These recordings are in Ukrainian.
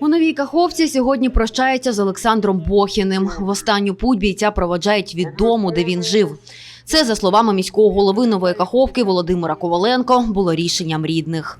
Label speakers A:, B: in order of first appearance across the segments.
A: У новій Каховці сьогодні прощаються з Олександром Бохіним. В останню путь бійця проводжають від дому, де він жив. Це, за словами міського голови нової Каховки Володимира Коваленко, було рішенням рідних.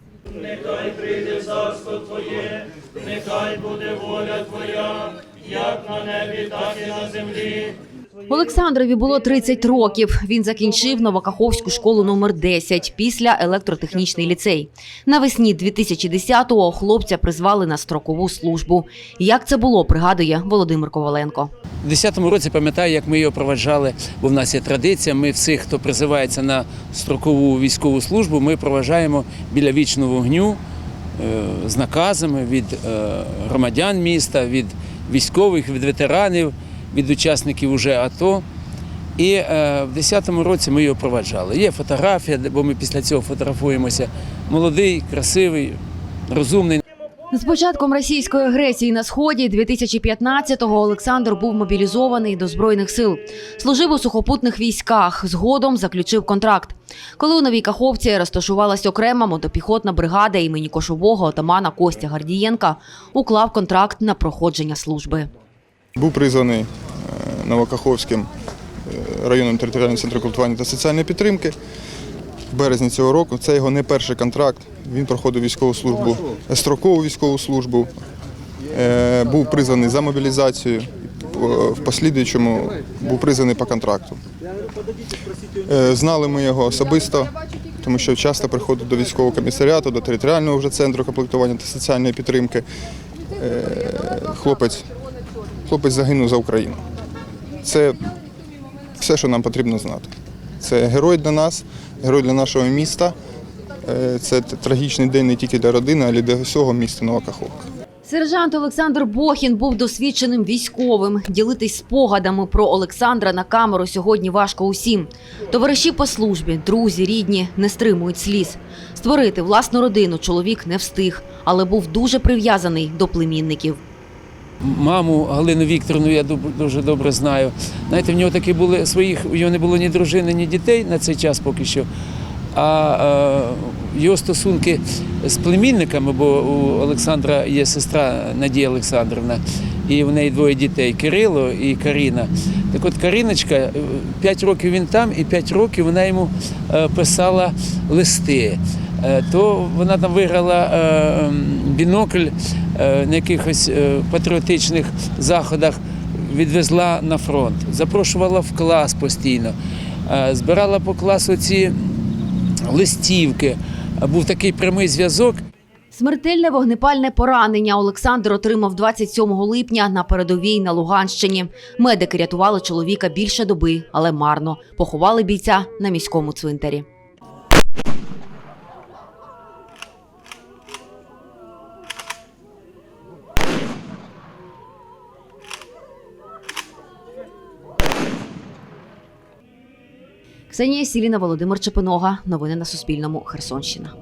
A: Олександрові було 30 років. Він закінчив Новокаховську школу номер 10 після електротехнічний ліцей. Навесні 2010-го хлопця призвали на строкову службу. Як це було, пригадує Володимир Коваленко.
B: У 10-му році пам'ятаю, як ми його проведжали, бо в нас є традиція. Ми всіх, хто призивається на строкову військову службу, ми проважаємо біля вічного вогню е, з наказами від е, громадян міста, від військових, від ветеранів, від учасників уже АТО. І е, в 10-му році ми його проведжали. Є фотографія, де- бо ми після цього фотографуємося. Молодий, красивий, розумний.
A: З початком російської агресії на сході 2015-го Олександр був мобілізований до збройних сил. Служив у сухопутних військах. Згодом заключив контракт. Коли у новій Каховці розташувалась окрема мотопіхотна бригада імені кошового отамана Костя Гардієнка, уклав контракт на проходження служби.
C: Був призваний Новокаховським е, районним територіальним центром культування та соціальної підтримки. В березні цього року це його не перший контракт. Він проходив військову службу, строкову військову службу, е, був призваний за мобілізацію, е, в послідуючому був призваний по контракту. Знали ми його особисто, тому що часто приходив до військового комісаріату, до територіального вже центру комплектування та соціальної підтримки. Хлопець Хлопець загинув за Україну. Це все, що нам потрібно знати. Це герой для нас, герой для нашого міста. Е, Це трагічний день не тільки для родини, а й для всього міста Нова.
A: Сержант Олександр Бохін був досвідченим військовим. Ділитись спогадами про Олександра на камеру сьогодні важко усім. Товариші по службі, друзі, рідні не стримують сліз. Створити власну родину чоловік не встиг, але був дуже прив'язаний до племінників.
B: Маму Галину Вікторовну я дуже добре знаю. Знаєте, в нього такі були своїх, у нього не було ні дружини, ні дітей на цей час поки що. А е, його стосунки з племінниками, бо у Олександра є сестра Надія Олександрівна, і в неї двоє дітей Кирило і Каріна. Так от Каріночка, е, 5 років він там, і 5 років вона йому е, писала листи. Е, То вона там виграла е, бінокль е, на якихось патріотичних заходах, відвезла на фронт, запрошувала в клас постійно, збирала по класу ці листівки. Був такий прямий зв'язок.
A: Смертельне вогнепальне поранення Олександр отримав 27 липня на передовій на Луганщині. Медики рятували чоловіка більше доби, але марно. Поховали бійця на міському цвинтарі. Ксенія Сіліна, Володимир Чепинога. Новини на Суспільному. Херсонщина.